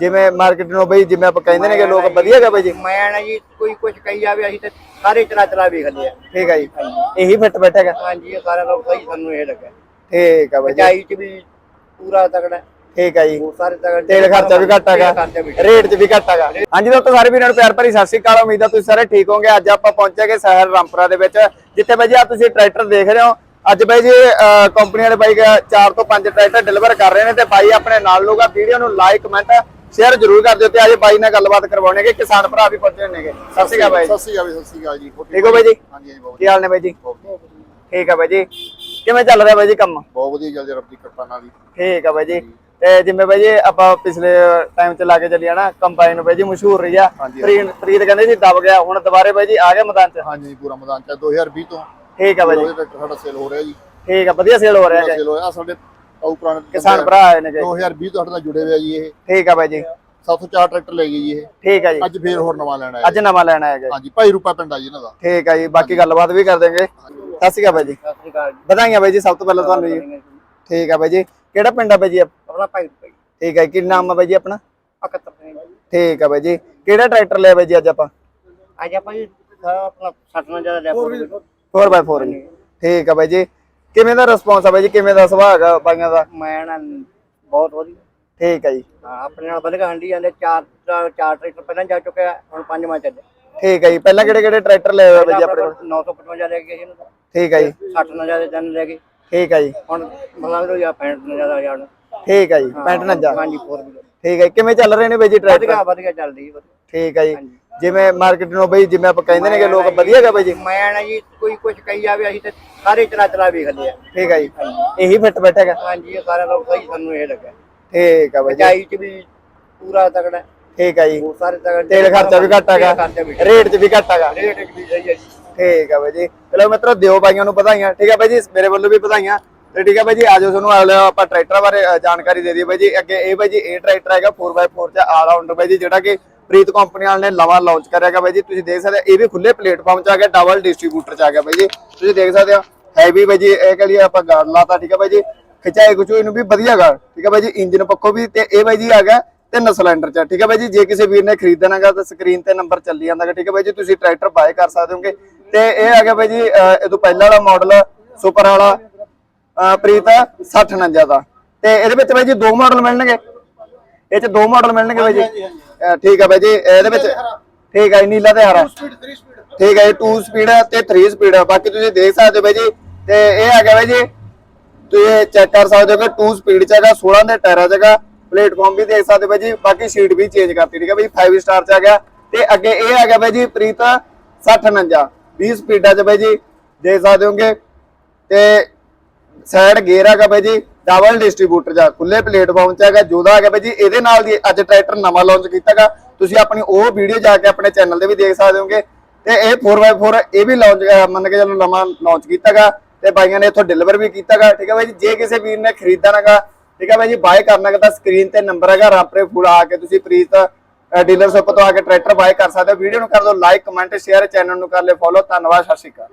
ਜਿਵੇਂ ਮਾਰਕੀਟ ਨੂੰ ਬਈ ਜਿਵੇਂ ਆਪਾਂ ਕਹਿੰਦੇ ਨੇਗੇ ਲੋਕ ਵਧੀਆ ਹੈਗਾ ਬਾਈ ਜੀ। ਮੈਂ ਨਾ ਜੀ ਕੋਈ ਕੁਝ ਕਹੀ ਜਾਵੇ ਅਸੀਂ ਤੇ ਸਾਰੇ ਚਲਾ ਚਲਾ ਵੇਖਦੇ ਆ। ਠੀਕ ਹੈ ਜੀ। ਇਹੀ ਫਿੱਟ ਬੈਠੇਗਾ ਹਾਂਜੀ ਇਹ ਸਾਰਾ ਲੋਕ ਸਹੀ ਸਾਨੂੰ ਇਹ ਲੱਗਾ। ਠੀਕ ਹੈ ਬਾਈ ਜੀ। ਚਾਈ ਚ ਵੀ ਪੂਰਾ ਤਗੜਾ। ਠੀਕ ਹੈ ਜੀ। ਸਾਰੇ ਤਗੜੇ ਤੇਲ ਖਰਚਾ ਵੀ ਘੱਟ ਹੈਗਾ। ਰੇਟ 'ਚ ਵੀ ਘੱਟ ਹੈਗਾ। ਹਾਂਜੀ। ਦੋਸਤੋ ਸਾਰੇ ਵੀਰਾਂ ਨੂੰ ਪਿਆਰ ਭਰੀ ਸਤਿ ਸ਼੍ਰੀ ਅਕਾਲ। ਉਮੀਦ ਆ ਤੁਸੀਂ ਸਾਰੇ ਠੀਕ ਹੋਵੋਗੇ। ਅੱਜ ਆਪਾਂ ਪਹੁੰਚੇ ਗਏ ਸ਼ਹਿਰ ਰਾਮਪੁਰਾ ਦੇ ਵਿੱਚ ਜਿੱਥੇ ਬਾਈ ਜੀ ਆ ਤੁਸੀਂ ਟਰੈਕਟਰ ਦੇਖ ਰਹੇ ਹੋ। ਅੱਜ ਬਾਈ ਜੀ ਕੰਪਨੀ ਵਾਲੇ ਬਾਈ 4 ਤੋਂ 5 ਟਰੈਕਟਰ ਡਿਲੀਵਰ ਕਰ ਰਹੇ ਨੇ ਤੇ ਬਾਈ ਆਪਣੇ ਨਾਲ ਲੋਗਾ ਵੀਡੀਓ ਨੂੰ ਲਾਈਕ ਕਮੈਂਟ ਸ਼ੇਅਰ ਜ਼ਰੂਰ ਕਰ ਦਿਓ ਤੇ ਅੱਜ ਬਾਈ ਨਾਲ ਗੱਲਬਾਤ ਕਰਵਾਉਣੇ ਕਿ ਕਿਸਾਨ ਭਰਾ ਵੀ ਪਹੁੰਚੇ ਨੇਗੇ। ਸਤਿ ਸ਼੍ਰੀ ਅਕਾਲ ਬਾਈ ਜੀ। ਸਤਿ ਸ਼੍ਰੀ ਅਕਾਲ ਜੀ, ਸਤਿ ਸ਼੍ਰੀ ਅਕਾਲ ਜੀ। ਠੀਕ ਹੋ ਬਾਈ ਜੀ? ਹਾਂਜੀ ਹਾਂਜੀ ਬਹੁਤ ਕੀ ਹਾਲ ਨੇ ਬਾਈ ਜੀ? ਠੀਕ ਆ ਬਾਈ ਜੀ। ਕਿਵੇਂ ਚੱਲ ਰਿਹਾ ਬਾਈ ਜੀ ਕੰਮ? ਬਹੁਤ ਵਧੀਆ ਚੱਲ ਰਿਹਾ ਰੱਬ ਦੀ ਕਿਰਪਾ ਨਾਲ ਹੀ। ਠੀਕ ਆ ਬਾਈ ਜੀ। ਤੇ ਜਿਵੇਂ ਬਾਈ ਜੀ ਆਪਾਂ ਪਿਛਲੇ ਟਾਈਮ ਚ ਲਾ ਕੇ ਚੱਲਿਆ ਨਾ ਕੰਬਾਈਨ ਬਾਈ ਜੀ ਮਸ਼ਹੂਰ ਰਹੀ ਆ। ਪ੍ਰੀਤ ਪ੍ਰੀਤ ਕਹਿੰਦੇ ਸੀ ਦਬ ਗਿਆ। ਹੁਣ ਦੁਬਾਰੇ ਬਾਈ ਜੀ ਆ ਗਿਆ ਮੈਦਾਨ ਚ। ਹਾਂਜੀ ਪੂਰਾ ਮੈਦਾਨ ਚ। 2020 ਤੋਂ ਠੀਕ ਆ ਬਾਈ ਜੀ। ਸਾਡਾ ਸੇਲ ਹੋ ਰਿਹਾ ਜੀ। ਠੀਕ ਆ ਵਧੀਆ ਸੇਲ ਹੋ ਰਿਹਾ ਹੈ ਸੇਲ ਹੋਇਆ। ਸਾਡੇ ਆਉ ਪੁਰਾਣੇ ਕਿਸਾਨ ਭਰਾ ਆਏ ਨੇ ਜੀ। 2020 ਤੋਂ ਸਾਡੇ ਨਾਲ ਜੁੜੇ ਹੋਏ ਆ ਜੀ ਇਹ। ਠੀਕ ਆ ਬਾਈ ਜੀ। 704 ਟਰੈਕਟਰ ਲੈ ਗਏ ਜੀ ਇਹ। ਠੀਕ ਆ ਜੀ। ਅੱਜ ਫੇਰ ਹੋਰ ਨਵਾਂ ਲੈਣਾ ਹੈ ਅੱਜ ਨਵਾਂ ਲੈਣਾ ਹੈਗਾ ਜੀ। ਹਾਂਜੀ ਭਾਈ ਰੂਪਾ ਪਿੰਡ ਆ ਜੀ ਇਹਨਾਂ ਦਾ। ਠੀਕ ਆ ਜੀ ਬਾਕੀ ਗੱਲਬਾਤ ਵੀ ਕਰ ਦੇਂਗੇ ਸਤਿ ਸ਼੍ਰੀ ਅਕਾਲ ਬਾਈ ਜੀ। ਸਤਿ ਸ੍ਰੀ ਅਕਾਲ ਜੀ। ਵਧਾਈਆਂ ਬਾਈ ਜੀ ਸਭ ਤੋਂ ਪਹਿਲਾਂ ਤੁਹਾਨੂੰ ਜੀ। ਠੀਕ ਆ ਬਾਈ ਜੀ। ਕਿਹੜਾ ਪਿੰਡ ਆ ਬਾਈ ਜੀ ਆਪਣਾ ਭਾਈ ਠੀਕ ਆ ਜੀ, ਕੀ ਨਾਮ ਆ ਬਾਈ ਜੀ ਆਪਣਾ? 71 ਨੇ ਠੀਕ ਆ ਬਾਈ ਜੀ। ਕਿਹੜਾ ਟਰੈਕਟਰ ਲਿਆ ਬਾਈ ਜੀ ਅੱਜ ਆਪਾਂ? ਅੱਜ ਆਪਾਂ ਜੀ ਆਪਣਾ 60 ਨਾਲ ਜ਼ਿਆਦਾ ਲੈਪਟਾਪ 4x4 ਜੀ। ਠੀਕ ਆ ਬਾਈ ਜੀ। ਕਿਵੇਂ ਦਾ ਰਿਸਪੌਂਸ ਆ ਬਾਈ ਜੀ? ਕਿਵੇਂ ਦਾ ਸੁਭਾਅ ਹੈਗਾ ਬਾਈਆਂ ਦਾ? ਮੈਂ ਨਾ ਬਹੁਤ ਵਧੀਆ। ਠੀਕ ਆ ਜੀ। ਹਾਂ, ਆਪਣੇ ਨਾਲ ਵਧਗਾ ਹੰਡੀ ਜਾਂਦੇ ਚਾਰ ਚਾਰ ਚਾਰ ਟਰੈਕਟਰ ਪਹਿਲਾਂ ਜਾ ਚੁੱਕਿਆ ਹੁਣ ਪੰਜਵਾਂ ਚੱਲੇ ਠੀਕ ਹੈ ਜੀ। ਪਹਿਲਾਂ ਕਿਹੜੇ ਕਿਹੜੇ ਟਰੈਕਟਰ ਲਏ ਹੋਏ ਬਾਈ ਜੀ ਆਪਣੇ ਕੋਲ? 955 ਲੈ ਕੇ ਗਏ ਇਹਨੂੰ ਠੀਕ ਹੈ ਜੀ। 60 ਨਾਲ ਜ਼ਿਆਦਾ ਜਨ ਲੈ ਗਏ ਠੀਕ ਹੈ ਜੀ। ਹੁਣ ਮਤਲਬ ਜਾਂ 65 ਨਾਲ ਜ਼ਿਆਦਾ ਜਾਣ ਠੀਕ ਹੈ ਜੀ 65 ਹਾਂਜੀ ਫੋਰ ਵੀਲਰ ਠੀਕ ਹੈ ਜੀ। ਕਿਵੇਂ ਚੱਲ ਰਹੇ ਨੇ ਬਾਈ ਜੀ ਟਰੈਕਟਰ? ਵਧੀਆ ਵਧੀਆ ਚੱਲਦੀ ਹੈ ਵਧੀਆ। ਠੀਕ ਹੈ ਜੀ। ਜਿਵੇਂ ਮਾਰਕੀਟ ਨੂੰ ਬਾਈ ਜਿਵੇਂ ਆਪਾਂ ਕਹਿੰਦੇ ਨੇਗੇ ਲੋਕ ਵਧੀਆ ਹੈਗਾ ਬਾਈ ਜੀ। ਮੈਂ ਨਾ ਜੀ ਕੋਈ ਕੁਝ ਕਹੀ ਜਾਵੇ ਅਸੀਂ ਤੇ ਸਾਰੇ ਚਲਾ ਚਲਾ ਵੇਖਦੇ ਆ ਠੀਕ ਹੈ ਜੀ। ਇਹੀ ਫਿੱਟ ਬੈਠੇਗਾ ਹਾਂਜੀ ਇਹ ਸਾਰਾ ਲੋਕ ਸਹੀ ਸਾਨੂੰ ਇਹ ਲੱਗਾ। ਠੀਕ ਹੈ ਬਾਈ ਜੀ। ਚਾਈ ਚ ਵੀ ਪੂਰਾ ਤਗੜਾ। ਠੀਕ ਹੈ ਜੀ। ਉਹ ਸਾਰੇ ਤਗੜੇ ਤੇਲ ਖਰਚਾ ਵੀ ਘੱਟ ਹੈਗਾ। ਰੇਟ 'ਚ ਵੀ ਘੱਟ ਹੈਗਾ। ਰੇਟ ਵੀ ਸਹੀ ਹੈ ਜੀ। ਠੀਕ ਹੈ ਬਾਈ ਜੀ। ਚਲੋ ਮਿੱਤਰੋ ਦਿਓ ਬਾਈਆਂ ਨੂੰ ਵਧਾਈਆਂ। ਠੀਕ ਹੈ ਬਾਈ ਜੀ ਮੇਰੇ ਵੱਲੋਂ ਵੀ ਵਧਾਈਆਂ। ਤੇ ਠੀਕ ਹੈ ਬਾਈ ਜੀ ਆਜੋ ਤੁਹਾਨੂੰ ਅਗਲੇ ਆਪਾਂ ਟਰੈਕਟਰ ਬਾਰੇ ਜਾਣਕਾਰੀ ਦੇ ਦਈਏ ਬਾਈ ਜੀ। ਅੱਗੇ ਇਹ ਬਾਈ ਜੀ ਇਹ ਟਰੈਕਟਰ ਹੈਗਾ 4x4 ਚ ਆਲ ਰਾਉਂਡਰ ਬਾਈ ਜੀ ਜਿਹੜਾ ਕਿ ਪ੍ਰੀਤ ਕੰਪਨੀ ਵਾਲਿਆਂ ਨੇ ਨਵਾਂ ਲਾਂਚ ਕਰਿਆ ਹੈਗਾ ਬਾਈ ਜੀ। ਤੁਸੀਂ ਦੇਖ ਸਕਦੇ ਹੋ, ਇਹ ਵੀ ਖੁੱਲੇ ਪਲੇਟਫਾਰਮ 'ਚ ਆ ਗਿਆ ਡਬਲ ਡਿਸਟ੍ਰੀਬਿਊਟਰ 'ਚ ਆ ਗਿਆ ਬਾਈ ਜੀ। ਤੁਸੀਂ ਦੇਖ ਸਕਦੇ ਹੋ ਹੈਵੀ ਬਾਈ ਜੀ, ਇਹ ਕਹ ਆਪਾਂ ਗਾਰਡ ਲਾਤਾ, ਠੀਕ ਹੈ ਬਾਈ ਜੀ। ਖਿਚਾਈ ਕੁਚੂ ਇਹਨੂੰ ਵੀ ਵਧੀਆ ਗਾ ਠੀਕ ਹੈ ਬਾਈ ਜੀ। ਇੰਜਨ ਪੱਖੋਂ ਵੀ ਤੇ ਇਹ ਬਾਈ ਜੀ ਆ ਗਿਆ ਤਿੰਨ ਸਿਲੰਡਰ ਚ, ਠੀਕ ਹੈ ਬਾਈ ਜੀ। ਜੇ ਕਿਸੇ ਵੀਰ ਨੇ ਖਰੀਦਣਾਗਾ ਤਾਂ ਸਕਰੀਨ ਤੇ ਨੰਬਰ ਚੱਲੀ ਜਾਂਦਾਗਾ ਠੀਕ ਹੈ ਬਾਈ ਜੀ। ਤੁਸੀਂ ਟਰੈਕਟਰ ਬਾਏ ਕਰ ਸਕਦੇ ਹੋਗੇ। ਤੇ ਇਹ ਆ ਗਿਆ ਬਾਈ ਜੀ ਇਹ ਤੋਂ ਪਹਿਲਾਂ ਵਾਲਾ ਮਾਡਲ ਸੁਪਰ ਵਾਲਾ, ਅਹ, ਪ੍ਰੀਤ 6049 ਦਾ। ਤੇ ਇਹਦੇ ਵਿੱਚ ਬਾਈ ਜੀ ਦੋ ਮਾਡਲ ਮਿਲਣਗੇ। ਇਹ ਚ ਦੋ ਮਾਡਲ ਮਿਲਣਗੇ ਬਾਈ ਜੀ। ਠੀਕ ਹੈ ਬਾਈ ਜੀ ਇਹਦੇ ਵਿੱਚ ਠੀਕ ਹੈ ਨੀਲਾ ਤੇ ਹਰਾ ਠੀਕ ਹੈ ਜੀ 2 ਸਪੀਡ ਤੇ 3 ਸਪੀਡ ਬਾਕੀ ਤੁਸੀਂ ਦੇਖ ਸਕਦੇ ਹੋ ਬਾਈ ਜੀ ਤੇ ਇਹ ਆ ਗਿਆ ਬਾਈ ਜੀ ਤੁਸੀਂ ਚੈੱਕ ਕਰ ਸਕਦੇ ਹੋ ਕਿ 2 ਸਪੀਡ ਚ ਹੈਗਾ 16 ਦੇ ਟਾਇਰਾਂ ਚ ਹੈਗਾ ਪਲੇਟਫਾਰਮ ਵੀ ਦੇਖ ਸਕਦੇ ਬਾਈ ਜੀ ਬਾਕੀ ਸੀਟ ਵੀ ਚੇਂਜ ਕਰਤੀ ਠੀਕ ਹੈ ਬਾਈ 5 ਸਟਾਰ ਚ ਆ ਗਿਆ। ਤੇ ਅੱਗੇ ਇਹ ਆ ਗਿਆ ਬਾਈ ਜੀ ਪ੍ਰੀਤ 6049 20 ਸਪੀਡਾਂ ਚ ਬਾਈ ਜੀ ਦੇਖ ਸਕਦੇ ਹੋਗੇ। ਤੇ ਸਾਈਡ ਗੇਅਰ ਹੈਗਾ ਬਾਈ ਜੀ ਡਬਲ ਡਿਸਟ੍ਰੀਬਿਊਟਰ ਜਾ ਖੁੱਲੇ ਪਲੇਟਫਾਰਮ ਚ ਹੈਗਾ ਜੋਦਾ ਹੈਗਾ ਬਾਈ ਜੀ, ਇਹਦੇ ਨਾਲ ਦੀ ਅੱਜ ਟਰੈਕਟਰ ਨਵਾਂ ਲਾਂਚ ਕੀਤਾਗਾ। ਤੁਸੀਂ ਆਪਣੀ ਉਹ ਵੀਡੀਓ ਜਾ ਕੇ ਆਪਣੇ ਚੈਨਲ ਤੇ ਵੀ ਦੇਖ ਸਕਦੇ ਹੋਗੇ। ਤੇ ਇਹ 4x4 ਇਹ ਵੀ ਲਾਂਚ ਮੰਨ ਕੇ ਚੱਲੋ ਨਵਾਂ ਲਾਂਚ ਕੀਤਾਗਾ। ਤੇ ਬਾਈਆਂ ਨੇ ਇੱਥੋਂ ਡਿਲੀਵਰ ਵੀ ਕੀਤਾਗਾ, ਠੀਕ ਹੈ ਬਾਈ ਜੀ। ਜੇ ਕਿਸੇ ਵੀਰ ਨੇ ਖਰੀਦਣਾਗਾ ਠੀਕ ਹੈ ਬਾਈ ਜੀ ਬਾਏ ਕਰਨਾਗਾ ਤਾਂ ਸਕਰੀਨ ਤੇ ਨੰਬਰ ਹੈਗਾ ਰਾਪਰੇ ਫੂਡ ਆ ਕੇ ਤੁਸੀਂ ਪ੍ਰੀਤ ਡੀਲਰਸ਼ਿਪ ਤੋਂ ਆ ਕੇ ਟਰੈਕਟਰ ਬਾਏ ਕਰ ਸਕਦੇ ਹੋ। ਵੀਡੀਓ ਨੂੰ ਕਰ ਦਿਓ ਲਾਈਕ ਕਮੈਂਟ ਸ਼ੇਅਰ ਚੈਨਲ ਨੂੰ ਕਰ ਲਿਓ ਫੋਲੋ ਧੰਨਵਾਦ, ਸਤਿ ਸ਼੍ਰੀ ਅਕਾਲ।